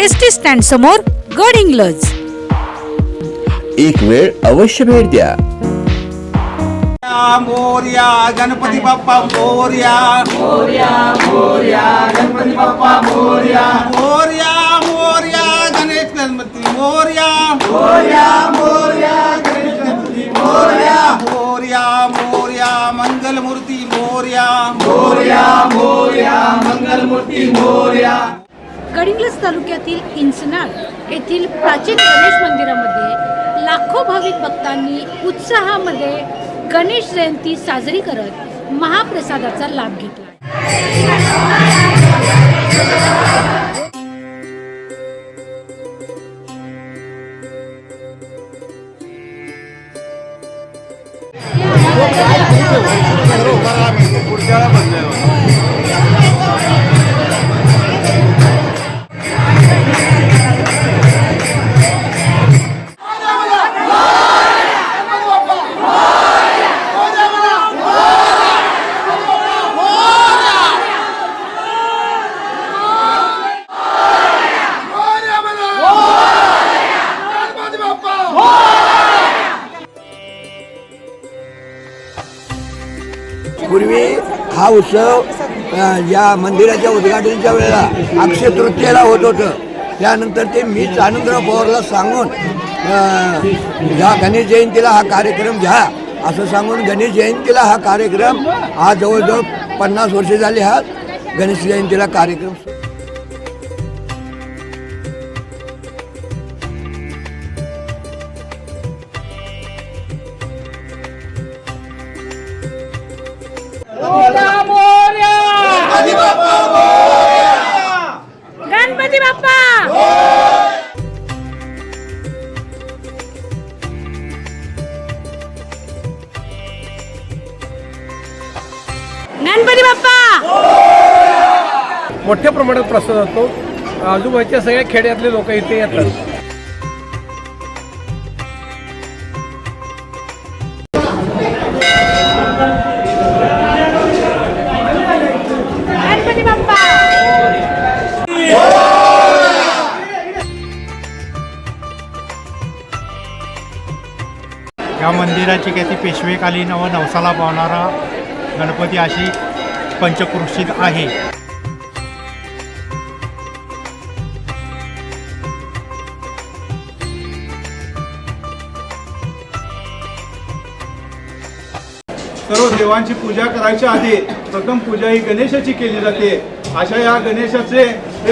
S T stand समोर गड इंग्लज. एक वेळ अवश्य भेट द्या. मोर्या गणपती बाप्पा मोर्या. मोर्या मोर्या गणपती बाप्पा मोर्या. मोर्या मोर्या गणेश गणपती मोर्या. मोर्या मोर्या गणेश गणपती मोर्या. मोर्या मोर्या मंगलमूर्ती मोर्या. मोर्या मोर्या मंगलमूर्ती मोर्या. गडिंग्लज तालुक्यातील इंचनाड येथील प्राचीन गणेश मंदिरामध्ये लाखो भाविक भक्तांनी उत्साहामध्ये गणेश जयंती साजरी करत महाप्रसादाचा लाभ घेतला. पुढच्या हा उत्सव या मंदिराच्या उद्घाटनाच्या वेळेला अक्षय तृतीयेला होत होतं. त्यानंतर ते मीच आनंदराव पवारला सांगून ह्या गणेश जयंतीला हा कार्यक्रम घ्या. असं सांगून गणेश जयंतीला हा कार्यक्रम हा जवळजवळ पन्नास वर्षे झाले हा गणेश जयंतीला कार्यक्रम मोठ्या प्रमाणात प्रसाद होतो. आजूबाजूच्या सगळ्या खेड्यातले लोक इथे येतात. या मंदिराची ख्याती पेशवेकालीन व नवसाला पावणारा गणपती अशी पंचक्रोशीत आहे. सर्व देवांची पूजा करायच्या आधी प्रथम पूजा ही गणेशाची केली जाते. अशा या गणेशाचे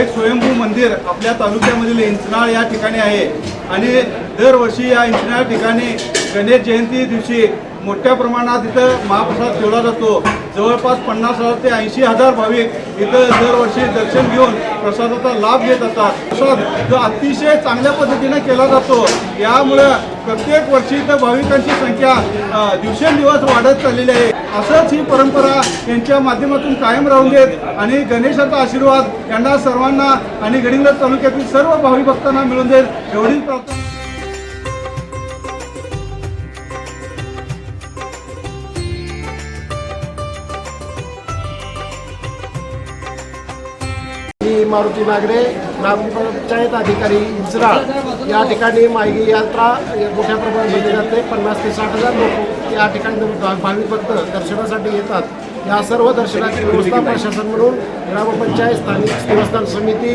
एक स्वयंभू मंदिर आपल्या तालुक्यामधील इंचनाळ या ठिकाणी आहे. आणि दरवर्षी या इंचनाळ ठिकाणी गणेश जयंती दिवशी मोठ्या प्रमाणात इथं महाप्रसाद ठेवला जातो. जवळपास पन्नास हजार ते ऐंशी हजार भाविक इथं दरवर्षी दर्शन घेऊन प्रसादाचा लाभ घेत असतात. प्रसाद जो अतिशय चांगल्या पद्धतीने केला जातो. यामुळं प्रत्येक वर्षी इथं भाविकांची संख्या दिवसेंदिवस वाढत चाललेली आहे. असंच ही परंपरा यांच्या माध्यमातून कायम राहून देत आणि गणेशाचा आशीर्वाद यांना सर्वांना आणि गडिंग्लज तालुक्यातील सर्व भाविक भक्तांना मिळून देत. एवढीच प्रार्थना मी मारुती नागरे ग्रामपंचायत अधिकारी इजराळ या ठिकाणी माहिती यात्रा मोठ्या प्रमाणात भरली जाते. पन्नास ते साठ हजार लोक या ठिकाणी भाविक भक्त दर्शनासाठी येतात. या सर्व दर्शनाची व्यवस्था प्रशासन म्हणून ग्रामपंचायत स्थानिक देवस्थान समिती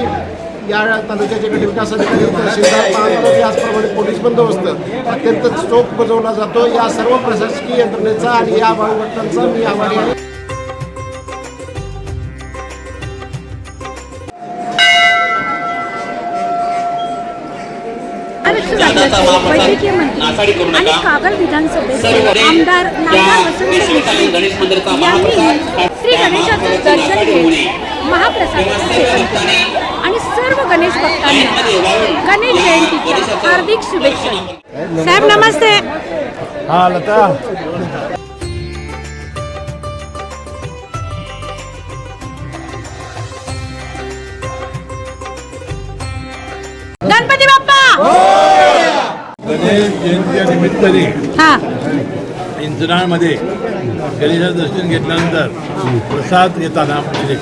या तालुक्याचे विकास अधिकारी तहसीलदार पाहतो याचप्रमाणे पोलीस बंदोबस्त अत्यंत चोख बजावला जातो. या सर्व प्रशासकीय यंत्रणेचा आणि या भाविक भक्तांचा मी आभारी आहे. वैद्यकीय मंत्री आणि कागल विधानसभेचे आमदार नामदार वसंत देशमुख यांनी श्री गणेशाचं दर्शन घेऊन महाप्रसादाचं सेवन केलं. आणि सर्व गणेश गणेश जयंतीच्या हार्दिक शुभेच्छा. साहेब नमस्ते. हा लता. गणपती बाप्पा! गणेश जयंतीच्या निमित्ताने हा. इंजनाळमध्ये गणेशाचं दर्शन घेतल्यानंतर प्रसाद घेताना म्हणजे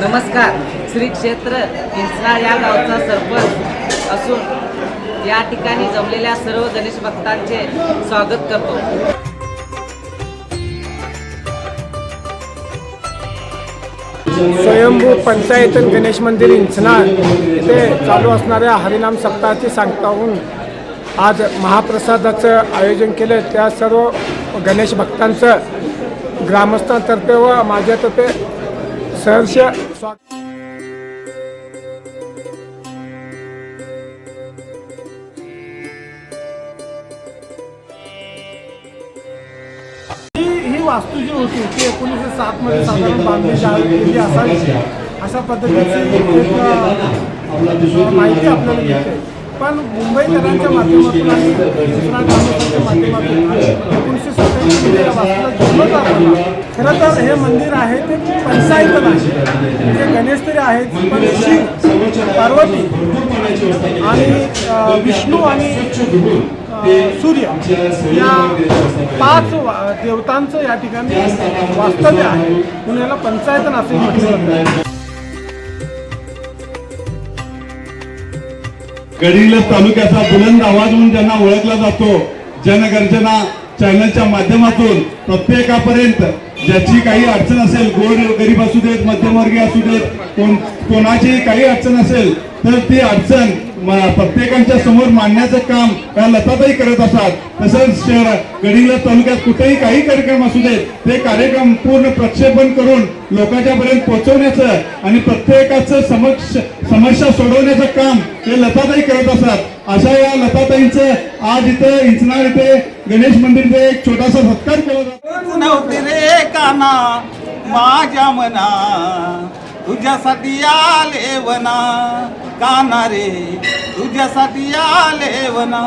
नमस्कार. श्री क्षेत्र हिंसनाळ या गावचा सरपंच असून या ठिकाणी जमलेल्या सर्व गणेश भक्तांचे स्वागत करतो. स्वयंभू पंचायत गणेश मंदिर इंचना येथे चालू असणाऱ्या हरिनाम सप्ताहाची सांगता होऊन आज महाप्रसादाचं आयोजन केलं. त्या सर्व गणेश भक्तांचं ग्रामस्थांतर्फे व माझ्यातर्फे सहर्ष स्वागत. वास्तू जी होती ती एकोणीसशे सातमध्ये साधारण बांधली जा- गेली असावी. अशा पद्धतीची माहिती आपल्याला मिळते. पण मुंबईकरांच्या माध्यमातून आणि दुसऱ्या ग्रामस्थांच्या माध्यमातून एकोणीसशे सत्त्याऐंशीमध्ये वास्तूला जोडलं जात खरं तर हे मंदिर आहे ते पंचायतन आहे म्हणजे गणेश तरी आहेत पण शिव पार्वती आणि विष्णू आणि सूर्य या पाच देवतांचं या ठिकाणी वास्तव्य आहे. म्हणून याला पंचायतन असे म्हटलं जातं. तालुक्याचा बुलंद आवाज म्हणून ज्यांना ओळखला जातो जनगर्जना चॅनलच्या माध्यमातून प्रत्येकापर्यंत ज्याची काही अडचण असेल गोर गरीब असू देत मध्यमवर्गीय असू देत कोण कोणाची काही अडचण असेल तर ती अडचण प्रत्येकांच्या समोर मांडण्याचं काम या लताताई करत असतात तसंच शहर गडिंगला तालुक्यात कुठेही काही कार्यक्रम असू देत ते कार्यक्रम पूर्ण प्रक्षेपण करून लोकांच्या पर्यंत पोहोचवण्याचं आणि प्रत्येकाचं समक्ष समस्या सोडवण्याचं काम हे लताताई करत असतात. अशा या लताताईंचं आज इथं इंचणार इथे गणेश मंदिरचे एक छोटासा सत्कार केला जातो. माझ्या मना. तुझ्यासाठी आले वना काना रे? तुझ्यासाठी आले वना.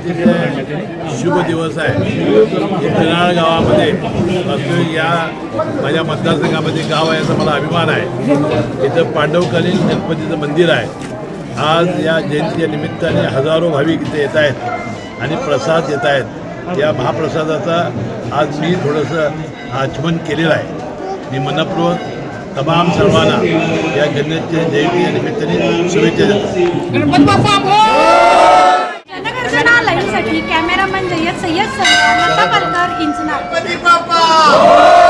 शुभ दिवस आहे. इंजनाळ गावामध्ये वास्तविक या माझ्या मतदारसंघामध्ये गाव आहे याचा मला अभिमान आहे. इथं पांडवकालीन गणपतीचं मंदिर आहे. आज या जयंतीच्या निमित्ताने हजारो भाविक इथे येत आहेत आणि प्रसाद येत आहेत. या महाप्रसादाचा आज मी थोडंसं आचमन केलेलं आहे. मी मनपूर्वक तमाम सर्वांना या गणेश जयंतीच्या निमित्ताने शुभेच्छा देतो. जनगर्जना लाईव्हसाठी कॅमेरामॅन जय्यद सय्यद सर लता पालकर इंचनाळ